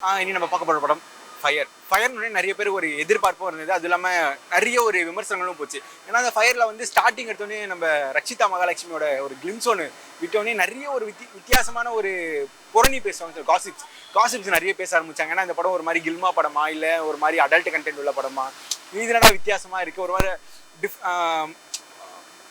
இனி நம்ம பார்க்க போகிற படம் ஃபயர் ஃபயர்னு நிறைய பேர் ஒரு எதிர்பார்ப்பும் இருந்தது. அது இல்லாமல் நிறைய ஒரு விமர்சனங்களும் போச்சு. ஏன்னா அந்த ஃபயரில் வந்து ஸ்டார்டிங் எடுத்தோடனே நம்ம ரக்ஷிதா மகாலட்சுமியோட ஒரு கிளிம்ஸ் ஒன்று விட்டோடனே நிறைய ஒரு வித்தி வித்தியாசமான ஒரு புரணி பேசுவாங்க காசிப்ஸ் காசிப்ஸ் நிறைய பேச ஆரம்பிச்சாங்க. ஏன்னா இந்த படம் ஒரு மாதிரி கில்மா படமா இல்லை ஒரு மாதிரி அடல்ட் கண்டென்ட் உள்ள படமா? இது என்னடா வித்தியாசமாக இருக்குது ஒரு மாதிரி டிஃப்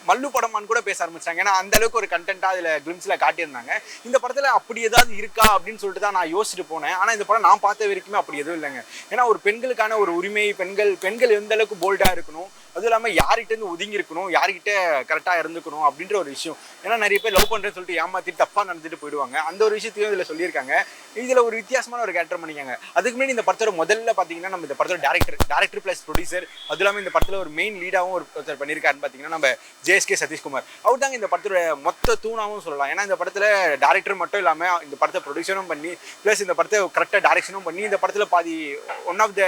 மல்லு படமான்னு கூட பேச ஆரம்பிச்சாங்க. ஏன்னா அந்த அளவுக்கு ஒரு கண்டென்ட்டாக அதில் கிளிம்ஸில் காட்டியிருந்தாங்க. இந்த படத்தில் அப்படி ஏதாவது இருக்கா அப்படின்னு சொல்லிட்டு தான் நான் யோசிச்சுட்டு போனேன். ஆனால் இந்த படம் நான் பார்த்த வரைக்குமே அப்படி எதுவும் இல்லைங்க. ஏன்னா ஒரு பெண்களுக்கான ஒரு உரிமை பெண்கள் பெண்கள் எந்த அளவுக்கு போல்டாக இருக்கணும் அதுவும் இல்லாமல் யார்கிட்ட இருந்து ஒதுங்கி இருக்கணும் யார்கிட்ட கரெக்டாக இருந்துக்கணும் அப்படின்ற ஒரு விஷயம். ஏன்னா நிறைய பேர் லவ் பண்ணுறேன்னு சொல்லிட்டு ஏமாத்திட்டு தப்பாக நடந்துட்டு போயிடுவாங்க. அந்த ஒரு விஷயத்தையும் இதில் சொல்லியிருக்காங்க. இதில் ஒரு வித்தியாசமான ஒரு கேரக்டர் பண்ணிக்காங்க அதுக்கு முன்னாடி இந்த படத்தோட முதல்ல பார்த்தீங்கன்னா நம்ம இந்த படத்தோட டேரக்டர் டேரக்டர் ப்ளஸ் ப்ரொடியூசர் அது இல்லாமல் இந்த படத்தில் ஒரு மெயின் லீடாகவும் ஒரு ஒருத்தர் பண்ணியிருக்காருன்னு பார்த்தீங்கன்னா நம்ம ஜேஎஸ்கே சதீஷ்குமார். அவர் தாங்க இந்த படத்தோட மொத்த தூணாகவும் சொல்லலாம். ஏன்னா இந்த படத்தில் டேரக்டர் மட்டும் இல்லாமல் இந்த படத்தை ப்ரொடியூசரும் பண்ணி ப்ளஸ் இந்த படத்தை கரெக்டாக டேரக்ஷனும் பண்ணி இந்த படத்தில் பாதி ஒன் ஆஃப் த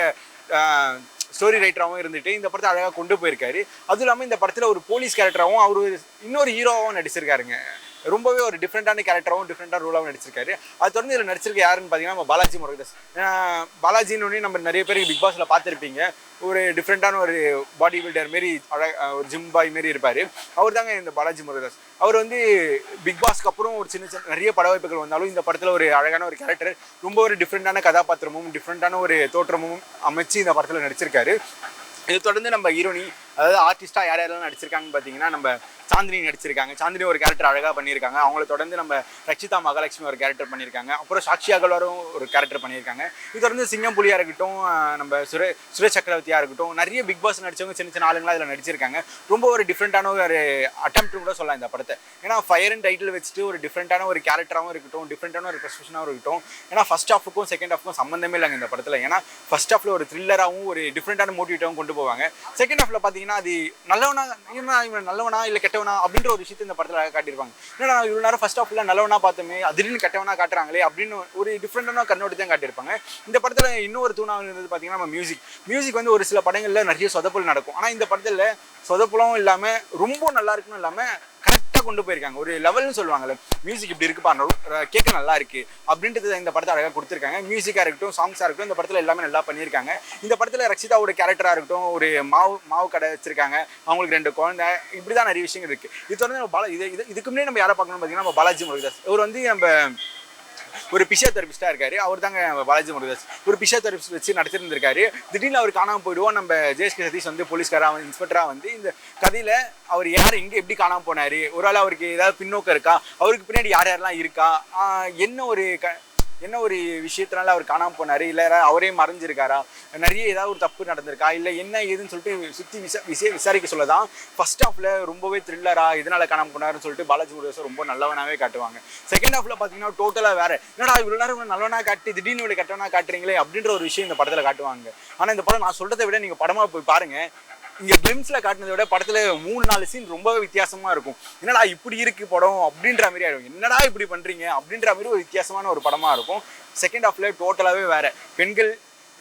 ஸ்டோரி ரைட்டராகவும் இருந்துட்டு இந்த படத்தை அழகாக கொண்டு போயிருக்காரு. அதுவும் இல்லாமல் இந்த படத்தில் ஒரு போலீஸ் கேரக்டராகவும் அவர் இன்னொரு ஹீரோவாகவும் நடிச்சிருக்காருங்க. ரொம்பவே ஒரு டிஃப்ரெண்டான கேரக்டராகவும் டிஃப்ரெண்டான ரோலாகவும் நடிச்சிருக்காரு. அது தொடர்ந்து இதில் நடிச்சிருக்க யாருன்னு பார்த்தீங்கன்னா நம்ம பாலாஜி முருகதாஸ். பாலாஜின்னு நம்ம நிறைய பேர் பிக் பாஸில் பார்த்துருப்பீங்க. ஒரு டிஃப்ரெண்டான ஒரு பாடி பில்டர் மாரி அழக ஒரு ஜிம் பாய் மாரி இருப்பார். அவர் தாங்க இந்த பாலாஜி முருகதாஸ். அவர் வந்து பிக் பாஸ்க்கு அப்புறம் ஒரு சின்ன சின்ன நிறைய பட வாய்ப்புகள் வந்தாலும் இந்த படத்தில் ஒரு அழகான ஒரு கேரக்டர் ரொம்ப ஒரு டிஃப்ரெண்டான கதாபாத்திரமும் டிஃப்ரெண்டான ஒரு தோற்றமும் அமைச்சு இந்த படத்தில் நடிச்சிருக்காரு. இது தொடர்ந்து நம்ம ஹீரோனி அதாவது ஆர்டிஸ்டா யார் யாரெல்லாம் நடிச்சிருக்காங்கன்னு பார்த்தீங்கன்னா நம்ம சாந்தினி நடிச்சிருக்காங்க. சாந்தினி ஒரு கேரக்டர் அழகாக பண்ணியிருக்காங்க. அவங்கள தொடர்ந்து நம்ம ரக்ஷிதா மகாலட்சுமி ஒரு கேரக்டர் பண்ணியிருக்காங்க. அப்புறம் சாக்ஷி அகல்வாரும் ஒரு கேரக்டர் பண்ணியிருக்காங்க. இது தொடர்ந்து சிங்கம் புலியாக இருக்கட்டும் நம்ம சுரே சுரேஷ் சக்கரவர்த்தியாக இருக்கட்டும் நிறைய பிக் பாஸ் நடிச்சவங்க சின்ன சின்ன ஆளுங்களாக இதில் நடிச்சிருக்காங்க. ரொம்ப ஒரு டிஃப்ரெண்ட்டான ஒரு அட்டம் கூட சொல்லலாம் இந்த படத்தை. ஏன்னா ஃபயர் அண்ட் டைட்டில் வச்சுட்டு ஒரு டிஃப்ரெண்ட்டான ஒரு கேரக்டராகவும் இருக்கட்டும் டிஃப்ரெண்டான ஒரு ப்ரொஃபஷனாகவும் இருக்கட்டும். ஏன்னா ஃபர்ஸ்ட் ஹாஃபுக்கும் செகண்ட் ஹாஃப்க்கும் சம்மந்தமே இல்லைங்க இந்த படத்தில். ஏன்னா ஃபர்ஸ்ட் ஹாஃபில் ஒரு த்ரில்லராகவும் ஒரு டிஃப்ரெண்ட்டான மோட்டிவேட்டாகவும் கொண்டு போவாங்க. செகண்ட் ஹாஃப்ல பார்த்தீங்கன்னா அது நல்லவனா என்ன இவன் நல்லவனா இல்லை கெட்டவனா அப்படின்ற ஒரு விஷயத்தை இந்த படத்தில் காட்டியிருப்பாங்க. என்னடா இவ்வளோ நேரம் ஃபர்ஸ்ட் ஆஃப்ல நல்லவனா பார்த்தோமே திடீர்னு கெட்டவனா காட்டுறாங்களே அப்படின்னு ஒரு டிஃப்ரெண்டான கண்ணோட்டி தான் காட்டியிருப்பாங்க. இந்த படத்தில் இன்னொரு தூணாக இருந்தது பார்த்தீங்கன்னா நம்ம மியூசிக் மியூசிக் வந்து ஒரு சில படங்களில் நிறைய சொதப்பல் நடக்கும். ஆனால் இந்த படத்தில் சொதப்பலும் இல்லாமல் ரொம்ப நல்லா இருக்குன்னு இல்லாமல் அழகாக கொண்டு போயிருக்காங்க. ஒரு லெவல்னு சொல்லுவாங்கல்ல மியூசிக் இப்படி இருக்குப்பா நல்~ கேட்க நல்லா இருக்கு. அப்படின்றது இந்த படத்தை அழகாக கொடுத்துருக்காங்க. மியூசிக்காக இருக்கட்டும் சாங்ஸாக இருக்கட்டும் இந்த படத்தில் எல்லாமே நல்லா பண்ணியிருக்காங்க. இந்த படத்தில் ரக்ஷிதாவோட கேரக்டராக இருக்கட்டும் ஒரு மாவு மாவு கடை வச்சிருக்காங்க. அவங்களுக்கு ரெண்டு குழந்தை. இப்படி தான் நிறைய விஷயங்கள் இருக்குது இது வந்து நம்ம பாலா இது- இதுக்கு முன்னாடி நம்ம யாரை பார்க்கணும்னு பார்த்தீங்கன்னா நம்ம பாலாஜி முருகதாஸ். இவர் வந்து நம்ம ஒரு பிசியோதெரபிஸ்டாக இருக்காரு. அவர் தாங்க பாலாஜி முருகதாஸ். ஒரு பிசியோதெரபிஸ்ட் வச்சு நடத்திருந்திருக்காரு. திடீர்னு அவர் காணாமல் போயிடுவோம். நம்ம ஜெயஸ்கே சதீஷ் வந்து போலீஸ்காராக வந்து இன்ஸ்பெக்டராக வந்து இந்த கதையில் அவர் யார் எங்கே எப்படி காணாமல் போனார்? ஒரு ஆள் அவருக்கு ஏதாவது பின்னோக்கம் இருக்கா? அவருக்கு பின்னாடி யார் யாரெல்லாம் இருக்கா? என்ன ஒரு க என்ன ஒரு விஷயத்தினால அவர் காணாமல் போனார்? இல்லை அவரே மறைஞ்சிருக்காரா? நிறைய ஏதாவது ஒரு தப்பு நடந்திருக்கா? இல்லை என்ன ஏதுன்னு சொல்லிட்டு சுற்றி விசா விசே விசாரிக்க சொல்ல தான் ஃபஸ்ட் ஹாஃபில் ரொம்பவே த்ரில்லரா இதனால் காணாமல் போனாருன்னு சொல்லிட்டு பாலாஜி முருகேசன் ரொம்ப நல்லவனாகவே காட்டுவாங்க. செகண்ட் ஹாஃபில் பார்த்தீங்கன்னா டோட்டலாக வேறு. என்னடா இவ்வளோ நேரம் நல்லவனாக காட்டி திடீர்னு இவ்வளோ கெட்டவனாக காட்டுறீங்களே அப்படின்ற ஒரு விஷயம் இந்த படத்தில் காட்டுவாங்க. ஆனால் இந்த படம் நான் சொல்றதை விட நீங்கள் படமாக போய் பாருங்க. இங்கே கிளிம்ஸில் காட்டினதை விட படத்தில் மூணு நாலு சீன் ரொம்பவே வித்தியாசமாக இருக்கும். என்னடா இப்படி இருக்கு படம் அப்படின்ற மாதிரி ஆகிடும் என்னடா இப்படி பண்ணுறீங்க அப்படின்ற மாதிரி ஒரு வித்தியாசமான ஒரு படமாக இருக்கும். செகண்ட் ஹாஃப்ல டோட்டலாகவே வேறு. பெண்கள்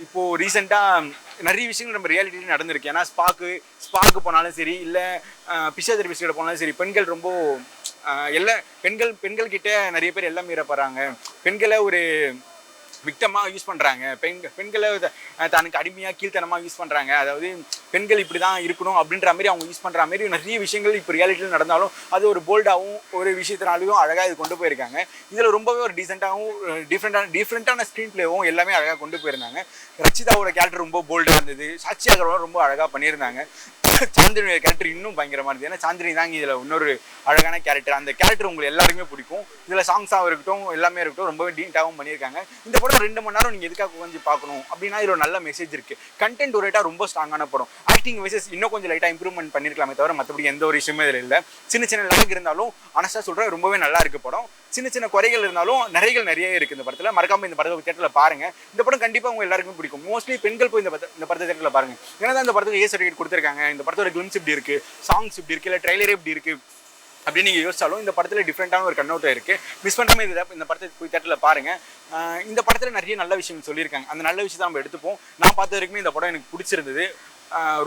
இப்போது ரீசெண்டாக நிறைய விஷயங்கள் நம்ம ரியாலிட்டியில் நடந்திருக்கு. ஏன்னா ஸ்பாக்கு ஸ்பாக்கு போனாலும் சரி இல்லை பிசியோதெரபிஸ்ட் கிட்ட போனாலும் சரி பெண்கள் ரொம்ப எல்லா பெண்கள் பெண்கள்கிட்ட நிறைய பேர் எல்லாம் மீறப்படுறாங்க. பெண்களை ஒரு விக்டமாக யூஸ் பண்ணுறாங்க பெண்கள் பெண்களை த- தனக்கு அடிமையாக கீழ்த்தனமாக யூஸ் பண்ணுறாங்க அதாவது பெண்கள் இப்படி தான் இருக்கணும் அப்படின்ற மாதிரி அவங்க யூஸ் பண்ணுற மாதிரி நிறைய விஷயங்கள் இப்போ ரியாலிட்டியில் நடந்தாலும் அது ஒரு போல்டாகவும் ஒரு விஷயத்தினாலையும் அழகாக இது கொண்டு போயிருக்காங்க. இதில் ரொம்பவே ஒரு டீசெண்டாகவும் டிஃப்ரெண்டான டிஃப்ரெண்ட்டான ஸ்க்ரீன் பிளேவும் எல்லாமே அழகாக கொண்டு போயிருந்தாங்க. ரச்சிதாவோட கேரக்டர் ரொம்ப போல்டாக இருந்தது. சாட்சி அகர்வால் ரொம்ப அழகாக பண்ணியிருந்தாங்க. சாந்தினியோட கேரக்டர் இன்னும் பயங்கரமாக இருக்குது ஏன்னா சாந்தினி தாங்க இதில் இன்னொரு அழகான கேரக்டர் அந்த கேரக்டர் உங்களுக்கு எல்லாருக்குமே பிடிக்கும். இதில் சாங்ஸாகவும் இருக்கட்டும் எல்லாமே இருக்கட்டும் ரொம்பவே டீட்டாகவும் பண்ணியிருக்காங்க. இந்த படம் ரெண்டு மணி நேரம் நீங்கள் எதுக்காக கொஞ்சம் பார்க்கணும் அப்படின்னா இதில் நல்ல மெசேஜ் இருக்குது கண்டென்ட் ஒரேட்டாக ரொம்ப ஸ்ட்ராங்கான படம். ஆக்டிங் வைசஸ் இன்னும் கொஞ்சம் லைட்டாக இம்ப்ரூவ்மெண்ட் பண்ணியிருக்கலாமே தவிர மற்றபடி எந்த ஒரு விஷயமே இதில் இல்லை. சின்ன சின்ன லாக் இருந்தாலும் அனஸ்டாக சொல்கிறேன் ரொம்பவே நல்லா இருக்குது படம். சின்ன சின்ன குறைகள் இருந்தாலும் நிறைகள் நிறைய இருக்குது இந்த படத்தில். மறக்காம இந்த படத்தை தேட்டரில் பாருங்க. இந்த படம் கண்டிப்பாக உங்க எல்லாருக்கும் பிடிக்கும். மோஸ்ட்லி பெண்கள் போய் இந்த படத்தை இந்த படத்தை தேட்டரில் பாருங்க. ஏன்னா தான் இந்த படத்துக்கு ஏ சர்டிஃபிகேட் கொடுத்துருக்காங்க. இந்த படத்தோட கிளிம்ஸ் இப்படி இருக்கு சாங்ஸ் இப்படி இருக்கு இல்லை ட்ரைலரே இப்படி இருக்கு அப்படின்னு நீங்கள் யோசிச்சாலும் இந்த படத்தில் டிஃப்ரெண்ட்டான ஒரு கண்ணோட்டம் இருக்குது மிஸ் பண்ணாமல் இது இந்த படத்தை போய் தேட்டரில் பாருங்கள் இந்த படத்தில் நிறைய நல்ல விஷயம் சொல்லியிருக்காங்க. அந்த நல்ல விஷயத்தை நம்ம எடுத்துப்போம். நான் பார்த்த வரைக்குமே இந்த படம் எனக்கு பிடிச்சிருந்தது.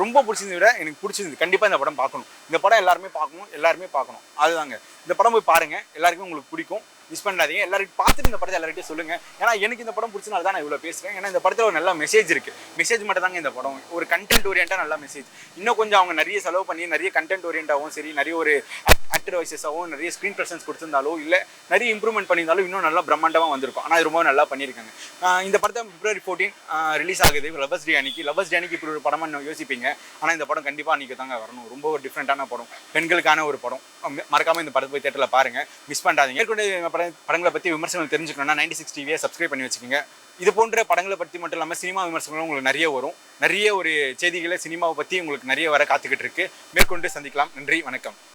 ரொம்ப பிடிச்சிருந்ததை விட எனக்கு பிடிச்சிருந்தது. கண்டிப்பாக இந்த படம் பார்க்கணும். இந்த படம் எல்லாருமே பார்க்கணும் எல்லாருமே பார்க்கணும். அதுதாங்க. இந்த படம் போய் பாருங்கள் எல்லாருக்குமே உங்களுக்கு பிடிக்கும். மிஸ் பண்ணாதீங்க. எல்லாரும் பார்த்துட்டு இந்த படத்தை எல்லார்கிட்டையும் சொல்லுங்க. ஏன்னா எனக்கு இந்த படம் பிடிச்சனால தான் நான் இவ்வளோ பேசுகிறேன் ஏன்னா இந்த படத்தில் ஒரு நல்ல மெசேஜ் இருக்கு. மெசேஜ் மட்டும் தாங்க இந்த படம். ஒரு கண்டென்ட் ஓரியண்டாக நல்ல மெசேஜ் இன்னும் கொஞ்சம் அவங்க நிறைய செலவு பண்ணி நிறைய கண்டென்ட் ஓரியண்டாகவும் சரி நிறைய ஒரு ஆக்டர் வாய்ஸஸாகவும் நிறைய ஸ்க்ரீன் ப்ரெசன்ஸ் கொடுத்துருந்தாலோ இல்லை நிறைய இம்ப்ரூவ்மெண்ட் பண்ணியிருந்தாலும் இன்னும் நல்லா பிரம்மாண்டமாக வந்திருக்கும். ஆனால் ரொம்ப நல்லா பண்ணியிருக்காங்க. இந்த படத்தை பிப்ரவரி ஃபோர்டீன் ரிலீஸ் ஆகுது. லவர்ஸ் டே அன்னைக்கு. லவர்ஸ் டே அன்னைக்கு இப்படி ஒரு படமாக யோசிப்பீங்க. ஆனால் இந்த படம் கண்டிப்பாக அன்றைக்கி தாங்க வரணும். ரொம்ப ஒரு டிஃப்ரெண்ட்டான படம். பெண்களுக்கான ஒரு படம். மறக்காமல் இந்த படத்தை போய் தேட்டரில் பாருங்கள் மிஸ் பண்ணாதீங்க. படங்களை பற்றி விமர்சனம் தெரிஞ்சுக்கணும்னா நைன்டி சிக்ஸ் டிவியை சப்ஸ்கிரைப் பண்ணி வச்சுக்கோங்க. இது போன்ற படங்களை பற்றி மட்டும் இல்லாமல் சினிமா விமர்சனங்களும் உங்களுக்கு நிறைய வரும். நிறைய ஒரு செய்திகளை சினிமாவை பற்றி உங்களுக்கு நிறைய வர காத்துக்கிட்டு இருக்கு. மேற்கொண்டு சந்திக்கலாம். நன்றி வணக்கம்.